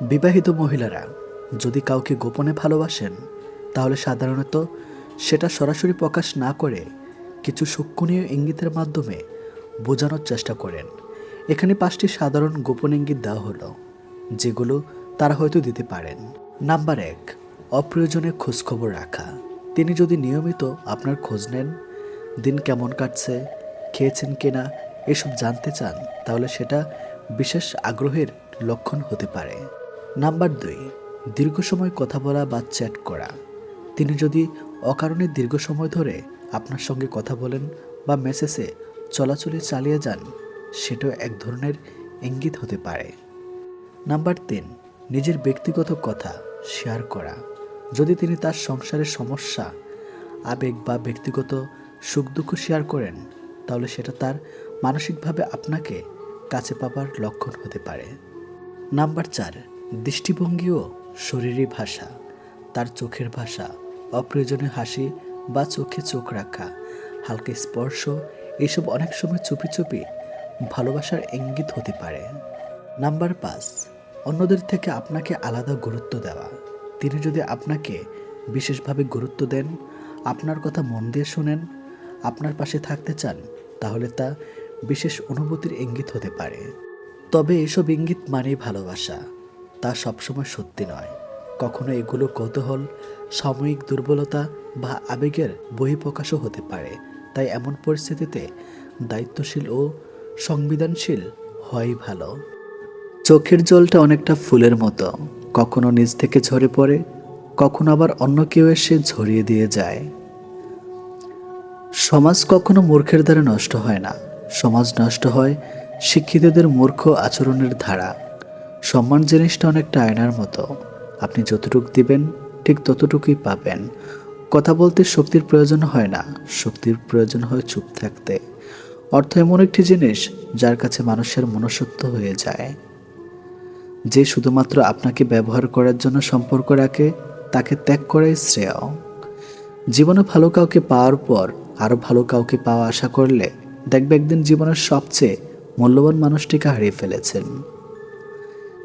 বিবাহিত মহিলারা যদি কাউকে গোপনে ভালোবাসেন, তাহলে সাধারণত সেটা সরাসরি প্রকাশ না করে কিছু সূক্ষ্মণীয় ইঙ্গিতের মাধ্যমে বোঝানোর চেষ্টা করেন। এখানে পাঁচটি সাধারণ গোপন ইঙ্গিত দেওয়া হলো, যেগুলো তারা হয়তো দিতে পারেন। নাম্বার এক, অপ্রয়োজনে খোঁজখবর রাখা। তিনি যদি নিয়মিত আপনার খোঁজ নেন, দিন কেমন কাটছে, খেয়েছেন কিনা, এসব জানতে চান, তাহলে সেটা বিশেষ আগ্রহের লক্ষণ হতে পারে। নাম্বার দুই, দীর্ঘ সময় কথা বলা বা চ্যাট করা। তিনি যদি অকারণে দীর্ঘ সময় ধরে আপনার সঙ্গে কথা বলেন বা মেসেজে চলাচলে চালিয়ে যান, সেটাও এক ধরনের ইঙ্গিত হতে পারে। নাম্বার তিন, নিজের ব্যক্তিগত কথা শেয়ার করা। যদি তিনি তার সংসারের সমস্যা, আবেগ বা ব্যক্তিগত সুখ দুঃখ শেয়ার করেন, তাহলে সেটা তার মানসিকভাবে আপনাকে কাছে পাবার লক্ষণ হতে পারে। নাম্বার চার দৃষ্টিভঙ্গি ও শরীরী ভাষা, তার চোখের ভাষা, অপ্রয়োজনীয় হাসি বা চোখে চোখ রাখা, হালকা স্পর্শ, এসব অনেক সময় চুপি চুপি ভালোবাসার ইঙ্গিত হতে পারে। নাম্বার পাঁচ, অন্যদের থেকে আপনাকে আলাদা গুরুত্ব দেওয়া। তিনি যদি আপনাকে বিশেষভাবে গুরুত্ব দেন, আপনার কথা মন দিয়ে শোনেন, আপনার পাশে থাকতে চান, তাহলে তা বিশেষ অনুভূতির ইঙ্গিত হতে পারে। তবে এসব ইঙ্গিত মানেই ভালোবাসা। তা সবসময় সত্যি নয়। কখনো এগুলো কৌতূহল, সাময়িক দুর্বলতা বা আবেগের বহিঃপ্রকাশও হতে পারে। তাই এমন পরিস্থিতিতে দায়িত্বশীল ও সংবেদনশীল হয় ভালো। চোখের জলটা অনেকটা ফুলের মতো। কখনো নিজ থেকে ঝরে পড়ে, কখনো আবার অন্য কেউ এসে ঝরিয়ে দিয়ে যায়। সমাজ কখনো মূর্খের দ্বারা নষ্ট হয় না। সমাজ নষ্ট হয় শিক্ষিতদের মূর্খ আচরণের ধারা। সম্মান জিনিসটা অনেকটা আয়নার মতো। আপনি যতটুকু দিবেন, ঠিক ততটুকুই পাবেন। কথা বলতে শক্তির প্রয়োজন হয় না, শক্তির প্রয়োজন হয় চুপ থাকতে। অর্থ এমন একটি জিনিস যার কাছে মানুষের মনসত্ব হয়ে যায়। যে শুধুমাত্র আপনাকে ব্যবহার করার জন্য সম্পর্ক রাখে, তাকে ত্যাগ করাই শ্রেয়। জীবনে ভালো কাউকে পাওয়ার পর, আরও ভালো কাউকে পাওয়া আশা করলে, দেখবে একদিন জীবনের সবচেয়ে মূল্যবান মানুষটিকে হারিয়ে ফেলেছেন।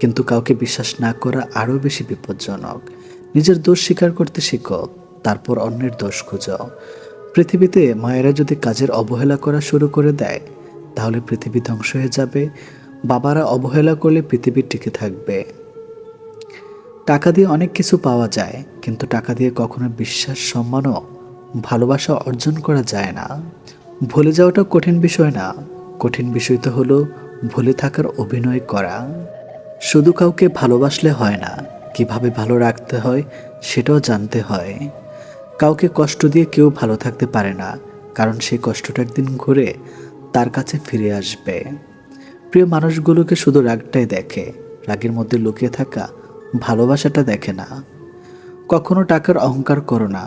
কিন্তু কাউকে বিশ্বাস না করা আরও বেশি বিপজ্জনক। নিজের দোষ স্বীকার করতে শিখো, তারপর অন্যের দোষ খুঁজো। পৃথিবীতে মায়েরা যদি কাজের অবহেলা করা শুরু করে দেয়, তাহলে পৃথিবী ধ্বংস হয়ে যাবে। বাবারা অবহেলা করলে পৃথিবী টিকে থাকবে। টাকা দিয়ে অনেক কিছু পাওয়া যায়, কিন্তু টাকা দিয়ে কখনো বিশ্বাস সম্মান ও ভালোবাসা অর্জন করা যায় না। ভুলে যাওয়াটা কঠিন বিষয় না। কঠিন বিষয় তো হলো ভুলে থাকার অভিনয় করা। শুধু কাউকে ভালোবাসলে হয় না, কীভাবে ভালো রাখতে হয় সেটাও জানতে হয়। কাউকে কষ্ট দিয়ে কেউ ভালো থাকতে পারে না, কারণ সেই কষ্টটা একদিন ঘুরে তার কাছে ফিরে আসবে। প্রিয় মানুষগুলোকে শুধু রাগটাই দেখে, রাগের মধ্যে লুকিয়ে থাকা ভালোবাসাটা দেখে না। কখনো টাকার অহংকার করো না,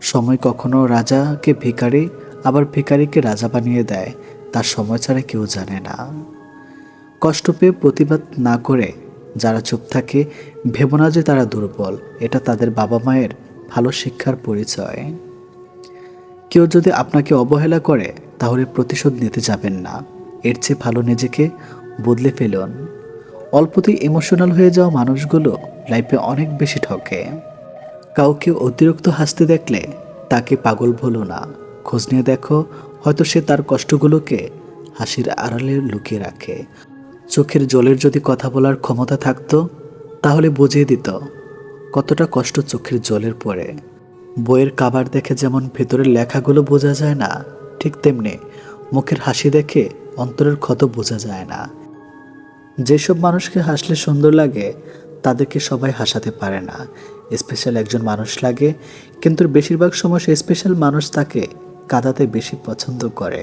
সময় কখনো রাজাকে ভিখারি, আবার ভিখারিকে রাজা বানিয়ে দেয়, তার সময় ছাড়া কেউ জানে না। কষ্ট পেয়ে প্রতিবাদ না করে যারা চুপ থাকে, ভেবো না যে তারা দুর্বল। এটা তাদের বাবা মায়ের ভালো শিক্ষার পরিচয়। কেউ যদি আপনাকে অবহেলা করে, তাহলে প্রতিশোধ নিতে যাবেন না। এর চেয়ে ভালো নিজেকে বদলে ফেলুন। অল্পতেই ইমোশনাল হয়ে যাওয়া মানুষগুলো লাইফে অনেক বেশি ঠকে। কাউকে অতিরিক্ত হাসতে দেখলে তাকে পাগল ভুলো না। খোঁজ নিয়ে দেখো, হয়তো সে তার কষ্টগুলোকে হাসির আড়ালে লুকিয়ে রাখে। চোখের জলের যদি কথা বলার ক্ষমতা থাকতো, তাহলে বুঝিয়ে দিত কতটা কষ্ট চোখের জলের পরে বইয়ের কাবার দেখে যেমন ভেতরের লেখাগুলো বোঝা যায় না, ঠিক তেমনি মুখের হাসি দেখে অন্তরের ক্ষত বোঝা যায় না। যেসব মানুষকে হাসলে সুন্দর লাগে, তাদেরকে সবাই হাসাতে পারে না। স্পেশাল একজন মানুষ লাগে, কিন্তু বেশিরভাগ সময় সে স্পেশাল মানুষ তাকে কাঁদাতে বেশি পছন্দ করে।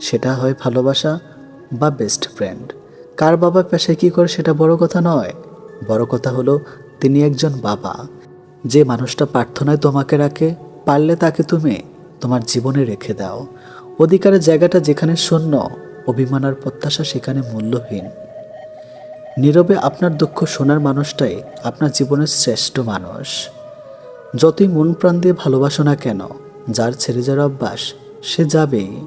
সেটা হয় ভালোবাসা বা বেস্ট ফ্রেন্ড কার বাবা পেশায় কী করে সেটা বড় কথা নয়। বড় কথা হলো, তিনি একজন বাবা। যে মানুষটা প্রার্থনায় তোমাকে রাখে, পারলে তাকে তুমি তোমার জীবনে রেখে দাও। অধিকারের জায়গাটা যেখানে শূন্য, অভিমান আর প্রত্যাশা সেখানে মূল্যহীন। নীরবে আপনার দুঃখ শোনার মানুষটাই আপনার জীবনের শ্রেষ্ঠ মানুষ। যতই মন প্রাণ দিয়ে ভালোবাসো না কেন, যার ছেড়ে যাওয়ার অভ্যাস, সে যাবেই।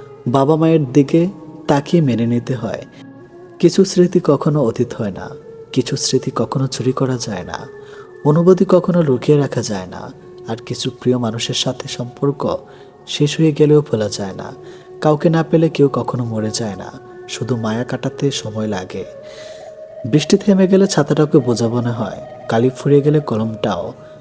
বাবা মায়ের দিকে তাকিয়ে মেনে নিতে হয়। কিছু স্মৃতি কখনো অতীত হয় না, কিছু স্মৃতি কখনো চুরি করা যায় না, অনুভূতি কখনো লুকিয়ে রাখা যায় না, আর কিছু প্রিয় মানুষের সাথে সম্পর্ক শেষ হয়ে গেলেও ভোলা যায় না। কাউকে না পেলে কেউ কখনো মরে যায় না, শুধু মায়া কাটাতে সময় লাগে। বৃষ্টি থেমে গেলে ছাতাটাকে বোঝা মনে হয়, কালি ফুরিয়ে গেলে কলমটাও।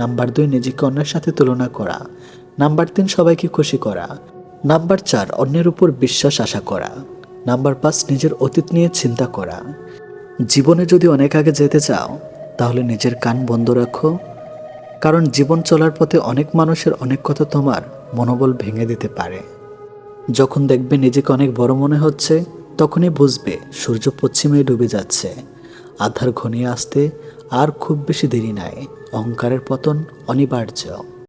নাম্বার দুই, নিজেকে অন্যের সাথে তুলনা করা। নাম্বার তিন, সবাইকে খুশি করা। নাম্বার চার, অন্যের উপর বিশ্বাস আশা করা। নাম্বার পাঁচ, নিজের অতীত নিয়ে চিন্তা করা। জীবনে যদি অনেক আগে যেতে চাও, তাহলে নিজের কান বন্ধ রাখো। কারণ জীবন চলার পথে অনেক মানুষের অনেক কথা তোমার মনোবল ভেঙে দিতে পারে। যখন দেখবে নিজেকে অনেক বড় মনে হচ্ছে, তখনই বুঝবে সূর্য পশ্চিমে ডুবে যাচ্ছে। আধার ঘনিয়ে আসতে আর খুব বেশি দেরি নাই। অহংকারের পতন অনিবার্য।